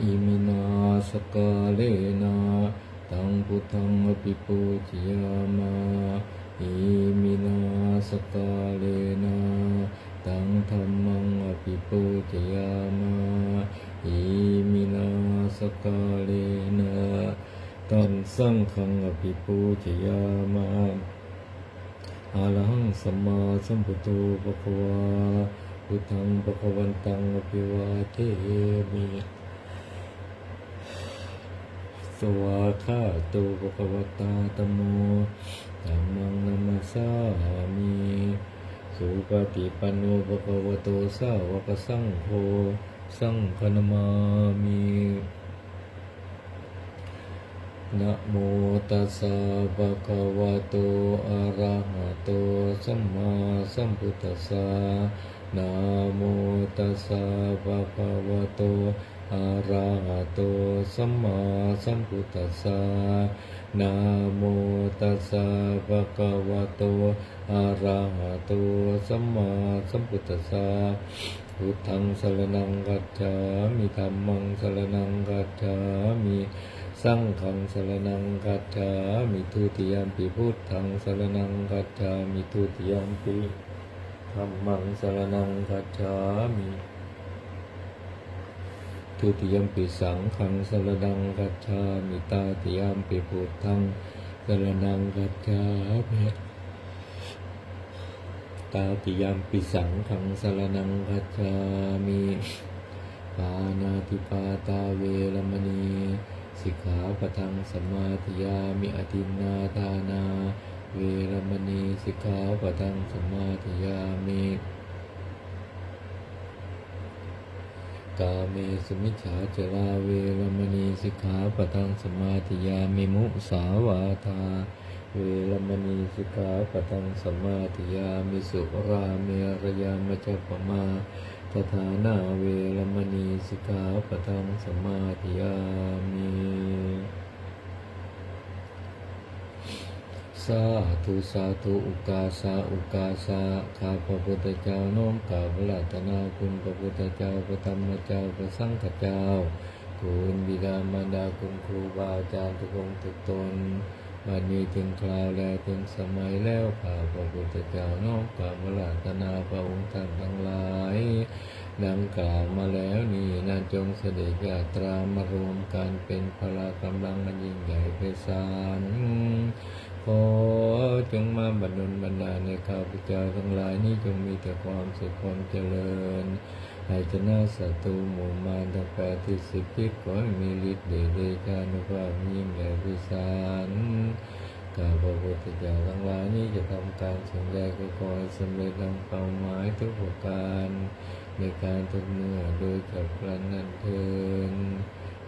อิมินาสกาเลนะตังพุทธังอภิปูชยามาอิมินาสกาเลนะตังธรรมังอภิปูชยามาอิมินาสกาเลนะตังสังฆังอภิปูชยามาอะระหังสัมมาสัมพุทโธภะควาพุทธังภะควันตังอภิวาเทมิ สวาคาโตภะคะวตาตมโมธัมมังนัมสสามิสุปฏิปันโนภะคะวโตสาวกสังโฆสังฆนามามินะโมตัสสะภะคะวะโต อะระหะโต สัมมาสัมพุทธัสสะนะโมตัสสะภะคะวะโต อะระหะโตสัมมาสัมพุทธัสสะนะโมตัสสะภะคะวะโตอะระหะโตสัมมาสัมพุทธัสสะพุทธังสรณังกัจฉามิธัมมังสรณังกัจฉามิสังฆังสรนังกัจฉามิทุติยมปิพุทธังสรนังกัจฉามิทุติยมปิธัมมังสรนังกัจฉามิ ทุติยมปิสังฆังสรนังกัจฉามิตาติยมปิพุทธังสรนังกัจฉามิตาติยมปิสังฆังสรนังกัจฉามิปานาติปาตาเวรมณีสิกขาปทังสมาธิยามิอตินาทานา เวรมณีสิกขาปทังสมมาธิยามิ กาเมสุมิจฉาจราเวรมณีสิกขาปทังสมาธิยามิมุสาวาทา เวรมณีสิกขาปทังสมาธิยามิสุราเมรยามจจปมาตถานาเวรมณีสิกขาปทังสมมาธิยามิ สาธุสาธุอุกาสาอุกาสาข้าพระพุทธเจ้าน้อมกราบพระตนาคุณพระพุทธเจ้าพระธรรมเจ้าพระสังฆเจ้า คุณบิดามารดาคุณครูบาอาจารย์ทุกองค์ทุกตนบัดนี้ถึงคราวแล้วถึงสมัยแล้วข้าพระพุทธเจ้าน้อมกราบพระตนาพระองค์ท่านทั้งหลายดังกล่าวมาแล้วนี่นาจงเสด็จญาตรามารวมกันเป็นพลากำลังมันยิ่งใหญ่ไพศาล ขอจงมาบัดดลบันดาลในข้าพเจ้าทั้งหลายนี้จงมีแต่ความสุขความเจริญให้ชนะศัตรูหมู่มารทั้งแปดที่สิบทิศขอให้มีฤทธิ์เดชเดชานุภาพยิ่งใหญ่ไพศาลข้าพระพุทธเจ้าทั้งหลายนี้จะทำการสิ่งใดก็ขอให้สำเร็จดังเป้าหมายทุกประการในการทุกเมื่อโดยกับพลันนันเทิน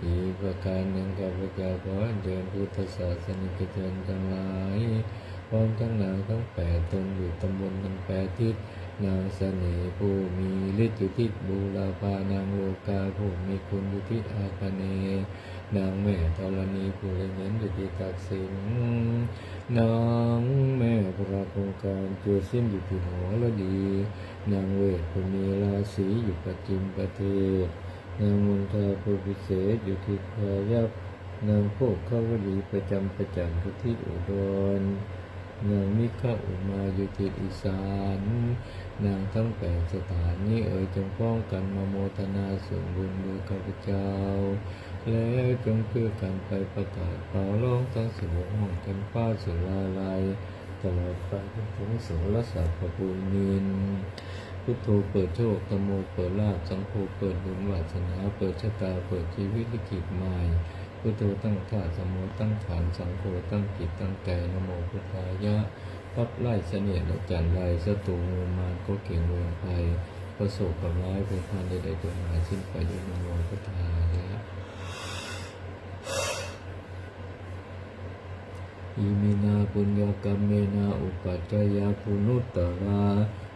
อีกประการหนึ่งข้าพเจ้าขออัญเชิญพุทธศาสนิกชนทั้งหลายพร้อมทั้งนางทั้งแปดตนอยู่ตำบลทั้งแปดทิศนางเสน่ห์ผู้มีฤทธิ์อยู่ที่บูราภานางโลกาผู้มีคุณอยู่ที่อาคเน นางแม่ธรณีผู้เล่นเงินอยู่ที่ตักสินนางแม่พระโครงการเจือสิ้นอยู่ที่หัวละดี นางเวทผู้มีราศีอยู่ประจิมประเทศ นางมนทาผู้พิเศษอยู่ที่พายัพนางโภคขาวดีประจำประจันทุที่อุดรนางมิฆอุมาอยู่ที่อีสาน นางทั้งแปดสถานนี้เอ่ยจงป้องกันมาโมทนาส่วนบุญโดยข้าพเจ้า แล้วจงเพื่อกันไปประกาศเป่าร้องทั้งสิบหกห้องกันป้าสุราลัยตลอดไปจนถึงสุรศักดิ์ประปูมิน พุทโธเปิดโชคธโมเปิดลาภสังโฆเปิดบุญวาสนา เปิดชะตา เปิดชีวิตลิขิตใหม่พุทโธตั้งท่าสมโมตั้งฐานสังโฆตั้งจิตตั้งใจนโมพุทธายะพับไล่เสนียดและจันไรศัตรูมูมารก็เก่งเวรภัยประสบกับร้ายเป็นพันใดๆจงหายสิ้นไปด้วยนโมพุทธายะอิมินาปุญญกรรมเมนาอุปัจจยาปุนุตตราอาจาริยุปกระยามาตาปิตาเกยะปัจจาปิยะมะมังสุริโนติมาลาจาคุณาวันตา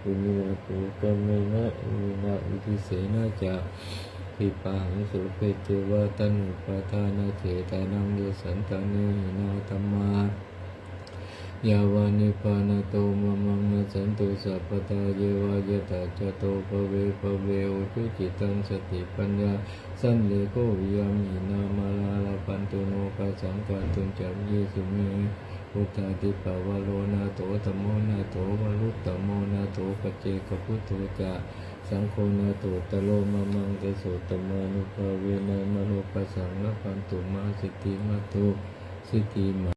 ปุญญาปุกรรมนะอิมินาอุทิเสนาจะปิปังสุรเพเจวะตันุปทานาเจตานังเยสันตานินาธรรมายาวานิพานาโตมะมังนสันตุสัพพตาเยวายตาจโตภเวภเวโอุจุจิตังสติปัญญาสันเลโกวิยามีนามาลาลาปันตุโนปัสสังกาตุจัมเยสุเม พุทธาติปาวโลนาโตตโมนาโตวลุตตโมนาโตปเจกพุทโธจะสังโฆนาโตตโลมะมังเตโสตมานุภาเวนะมโนปัสสังละปันตุมาสิติมาตุสิติมา